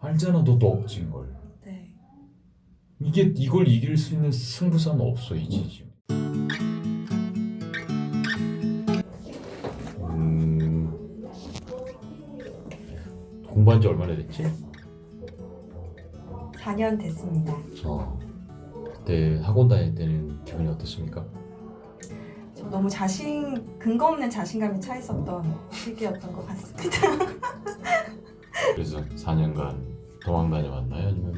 알잖아 너도 억진 걸. 네. 이게 이걸 이길 수 있는 승부사는 없어 이 지지. 음, 공부한 지 얼마나 됐지? 4년 됐습니다. 어. 그때 학원 다닐 때는 기분이 어땠습니까? 저 너무 자신 근거 없는 자신감이 차 있었던 시기였던 것 같습니다. 그래서 4년간 도망 다녀왔나요? 아니면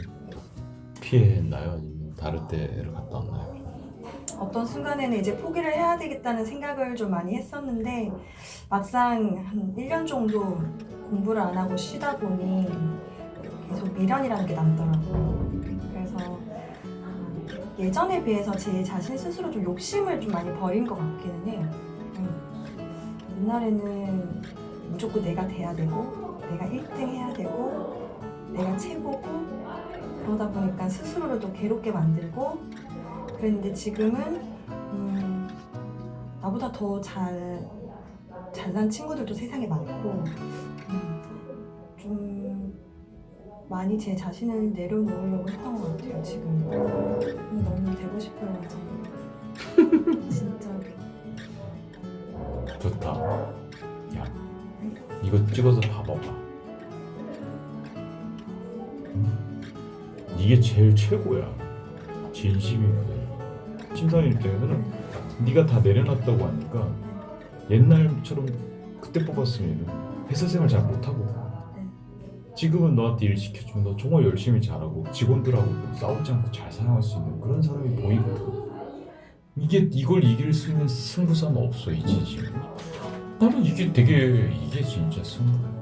피해했나요? 아니면 다른 데를 갔다 왔나요? 어떤 순간에는 이제 포기를 해야 되겠다는 생각을 좀 많이 했었는데 막상 한 1년 정도 공부를 안 하고 쉬다 보니 계속 미련이라는 게 남더라고요. 그래서 아, 예전에 비해서 제 자신 스스로 좀 욕심을 좀 많이 버린 것 같기는 해요. 음. 옛날에는 무조건 내가 돼야 되고 내가 1등 해야 되고 내가 최고고 그러다 보니까 스스로를 또 괴롭게 만들고 그랬는데 지금은 음, 나보다 더 잘 잘난 친구들도 세상에 많고 음, 좀 많이 제 자신을 내려놓으려고 했던 것 같아요 지금. 음, 너무 되고 싶어요. 진짜. 좋다. 야, 이거 찍어서 봐봐봐. 음, 이게 제일 최고야. 진심이거든. 심사위원 입장에서는 네가 다 내려놨다고 하니까 옛날처럼 그때 뽑았으면 회사 생활 잘 못하고 네. 지금은 너한테 일 시켜주면 너 정말 열심히 잘하고 직원들하고 싸우지 않고 잘 살아갈 수 있는 그런 사람이 보이거든. 이게 이걸 이길 수 있는 승부사는 없어 이 지금. 나는 이게 되게 이게 진짜 승부.